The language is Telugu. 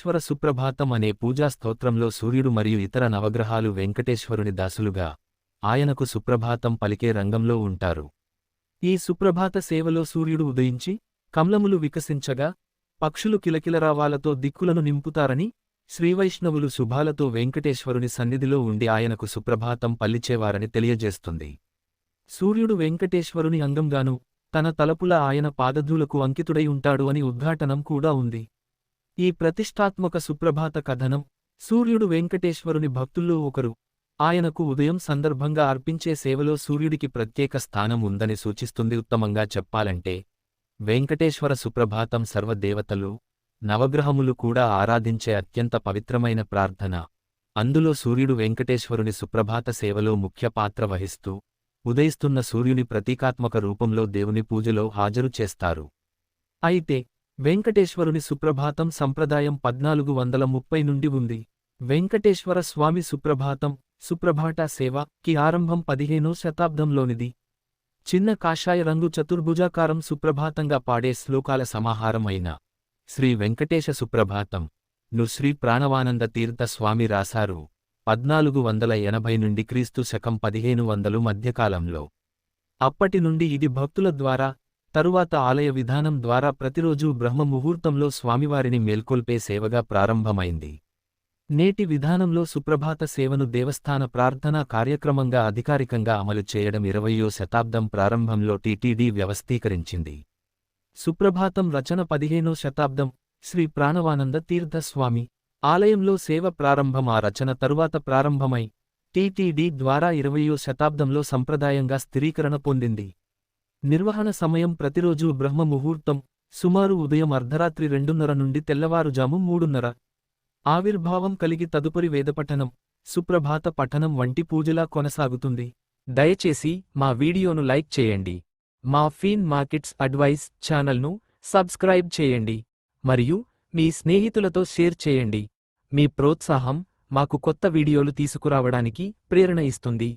ఈశ్వర సుప్రభాతం అనే పూజా స్తోత్రంలో సూర్యుడు మరియు ఇతర నవగ్రహాలు వెంకటేశ్వరుని దాసులుగా ఆయనకు సుప్రభాతం పలికే రంగంలో ఉంటారు. ఈ సుప్రభాత సేవలో సూర్యుడు ఉదయించి కమ్లములు వికసించగా పక్షులు కిలకిలరావాలతో దిక్కులను నింపుతారని శ్రీవైష్ణవులు శుభాలతో వెంకటేశ్వరుని సన్నిధిలో ఉండి ఆయనకు సుప్రభాతం పల్లిచేవారని తెలియజేస్తుంది. సూర్యుడు వెంకటేశ్వరుని అంగంగాను తన తలపుల ఆయన పాదధూలకు అంకితుడై ఉంటాడు అని ఉద్ఘాటనం కూడా ఉంది. ఈ ప్రతిష్టాత్మక సుప్రభాత కథనం సూర్యుడు వెంకటేశ్వరుని భక్తుల్లో ఒకరు. ఆయనకు ఉదయం సందర్భంగా అర్పించే సేవలో సూర్యుడికి ప్రత్యేక స్థానం ఉందని సూచిస్తుంది ఉత్తమంగా చెప్పాలంటే. వెంకటేశ్వర సుప్రభాతం సర్వదేవతలు నవగ్రహములు కూడా ఆరాధించే అత్యంత పవిత్రమైన ప్రార్థన. అందులో సూర్యుడు వెంకటేశ్వరుని సుప్రభాత సేవలో ముఖ్య పాత్ర వహిస్తూ ఉదయిస్తున్న సూర్యుని ప్రతీకాత్మక రూపంలో దేవుని పూజలో హాజరు చేస్తారు. అయితే వెంకటేశ్వరుని సుప్రభాతం సంప్రదాయం పద్నాలుగు వందల ముప్పై నుండి ఉంది. వెంకటేశ్వర స్వామి సుప్రభాతం సుప్రభాట సేవ కి ఆరంభం పదిహేనో శతాబ్దంలోనిది. చిన్న కాషాయ రంగు చతుర్భుజాకారం సుప్రభాతంగా పాడే శ్లోకాల సమాహారం అయిన శ్రీ వెంకటేశ సుప్రభాతం. ను శ్రీ ప్రాణవానంద తీర్థ స్వామి రాశారు. పద్నాలుగు వందల ఎనభై నుండి క్రీస్తు శకం పదిహేను వందలు మధ్యకాలంలో. అప్పటి నుండి ఇది భక్తుల ద్వారా తరువాత ఆలయ విధానం ద్వారా ప్రతిరోజూ బ్రహ్మ ముహూర్తంలో స్వామివారిని మేల్కొల్పే సేవగా ప్రారంభమైంది. నేటి విధానంలో సుప్రభాత సేవను దేవస్థాన ప్రార్థనా కార్యక్రమంగా అధికారికంగా అమలు చేయడం ఇరవయో శతాబ్దం ప్రారంభంలో టీటీడీ వ్యవస్థీకరించింది. సుప్రభాతం రచన పదిహేనో శతాబ్దం శ్రీ ప్రాణవానంద తీర్థస్వామి ఆలయంలో సేవ ప్రారంభం ఆ రచన తరువాత ప్రారంభమై టీటీడీ ద్వారా ఇరవయో శతాబ్దంలో సంప్రదాయంగా స్థిరీకరణ పొందింది. నిర్వహణ సమయం ప్రతిరోజూ బ్రహ్మ ముహూర్తం సుమారు ఉదయం అర్ధరాత్రి రెండున్నర నుండి తెల్లవారుజాము మూడున్నర. ఆవిర్భావం కలిగి తదుపరి వేదపఠనం సుప్రభాత పఠనం వంటి పూజలా కొనసాగుతుంది. దయచేసి మా వీడియోను లైక్ చేయండి. మా ఫీన్ మార్కెట్స్ అడ్వైస్ ఛానల్ను సబ్స్క్రైబ్ చేయండి. మరియు మీ స్నేహితులతో షేర్ చేయండి. మీ ప్రోత్సాహం మాకు కొత్త వీడియోలు తీసుకురావడానికి ప్రేరణ ఇస్తుంది.